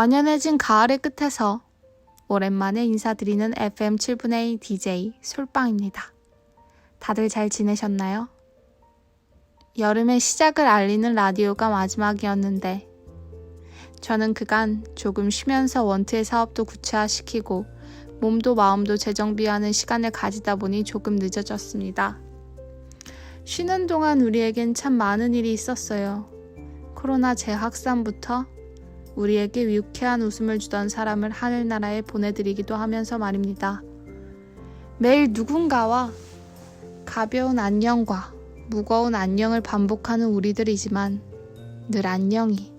완연해진 가을의 끝에서 오랜만에 인사드리는 FM 7분의 DJ 솔빵입니다. 다들 잘 지내셨나요? 여름의 시작을 알리는 라디오가 마지막이었는데 저는 그간 조금 쉬면서 원트의 사업도 구체화시키고 몸도 마음도 재정비하는 시간을 가지다 보니 조금 늦어졌습니다. 쉬는 동안 우리에겐 참 많은 일이 있었어요. 코로나 재확산부터 우리에게 유쾌한 웃음을 주던 사람을 하늘나라에 보내드리기도 하면서 말입니다. 매일 누군가와 가벼운 안녕과 무거운 안녕을 반복하는 우리들이지만 늘 안녕이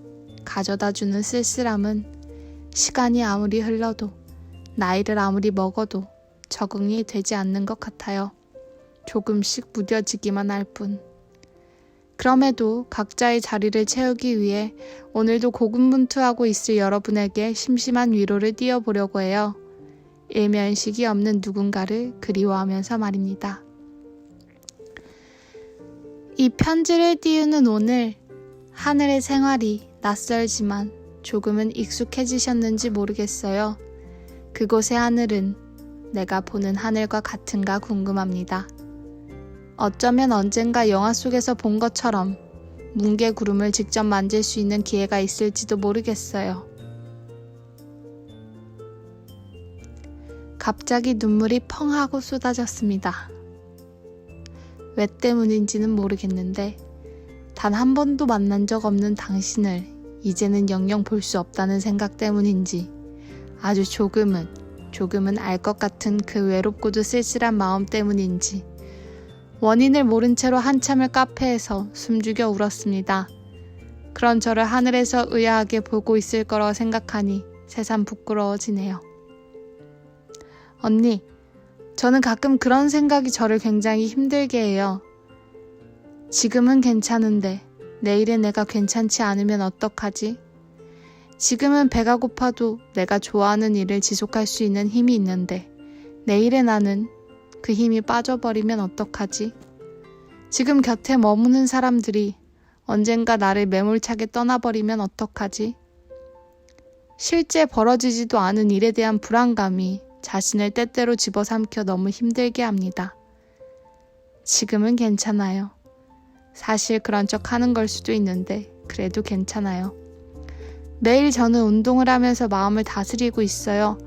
가져다 주는 쓸쓸함은 시간이 아무리 흘러도 나이를 아무리 먹어도 적응이 되지 않는 것 같아요. 조금씩 무뎌지기만 할 뿐. 그럼에도 각자의 자리를 채우기 위해 오늘도 고군분투하고 있을 여러분에게 심심한 위로를 띄워보려고 해요. 일면식이 없는 누군가를 그리워하면서 말입니다. 이 편지를 띄우는 오늘 하늘의 생활이 낯설지만 조금은 익숙해지셨는지 모르겠어요. 그곳의 하늘은 내가 보는 하늘과 같은가 궁금합니다. 어쩌면 언젠가 영화 속에서 본 것처럼 뭉게 구름을 직접 만질 수 있는 기회가 있을지도 모르겠어요. 갑자기 눈물이 펑 하고 쏟아졌습니다. 왜 때문인지는 모르겠는데 단 한 번도 만난 적 없는 당신을 이제는 영영 볼 수 없다는 생각 때문인지 아주 조금은 조금은 알 것 같은 그 외롭고도 쓸쓸한 마음 때문인지 원인을 모른 채로 한참을 카페에서 숨죽여 울었습니다. 그런 저를 하늘에서 의아하게 보고 있을 거라고 생각하니 새삼 부끄러워지네요. 언니, 저는 가끔 그런 생각이 저를 굉장히 힘들게 해요. 지금은 괜찮은데 내일의 내가 괜찮지 않으면 어떡하지? 지금은 배가 고파도 내가 좋아하는 일을 지속할 수 있는 힘이 있는데 내일의 나는 그 힘이 빠져버리면 어떡하지? 지금 곁에 머무는 사람들이 언젠가 나를 매몰차게 떠나버리면 어떡하지? 실제 벌어지지도 않은 일에 대한 불안감이 자신을 때때로 집어삼켜 너무 힘들게 합니다. 지금은 괜찮아요. 사실 그런 척 하는 걸 수도 있는데 그래도 괜찮아요. 매일 저는 운동을 하면서 마음을 다스리고 있어요.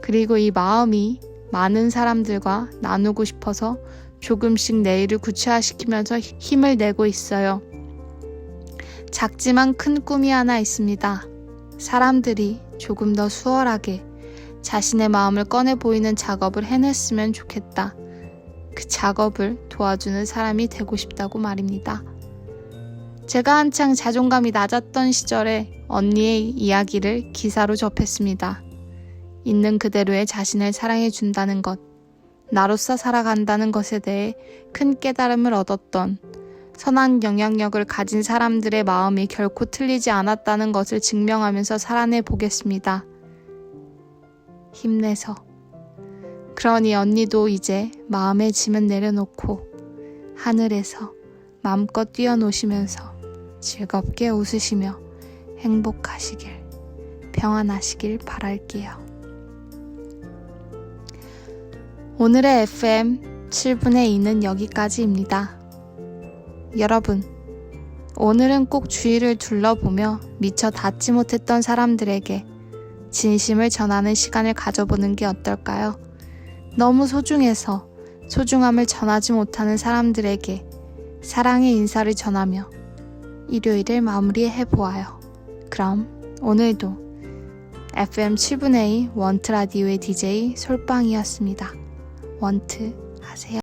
그리고 이 마음이 많은 사람들과 나누고 싶어서 조금씩 내일을 구체화시키면서 힘을 내고 있어요. 작지만 큰 꿈이 하나 있습니다. 사람들이 조금 더 수월하게 자신의 마음을 꺼내 보이는 작업을 해냈으면 좋겠다. 그 작업을 도와주는 사람이 되고 싶다고 말입니다. 제가 한창 자존감이 낮았던 시절에 언니의 이야기를 기사로 접했습니다. 있는 그대로의 자신을 사랑해 준다는 것, 나로서 살아간다는 것에 대해 큰 깨달음을 얻었던 선한 영향력을 가진 사람들의 마음이 결코 틀리지 않았다는 것을 증명하면서 살아내 보겠습니다. 힘내서. 그러니 언니도 이제 마음의 짐은 내려놓고 하늘에서 마음껏 뛰어노시면서 즐겁게 웃으시며 행복하시길, 평안하시길 바랄게요. 오늘의 FM 7분의 2는 여기까지입니다. 여러분, 오늘은 꼭 주위를 둘러보며 미처 닿지 못했던 사람들에게 진심을 전하는 시간을 가져보는 게 어떨까요? 너무 소중해서 소중함을 전하지 못하는 사람들에게 사랑의 인사를 전하며 일요일을 마무리해 보아요. 그럼 오늘도 FM 7분의 2 원트 라디오의 DJ 솔빵이었습니다. 원트 하세요.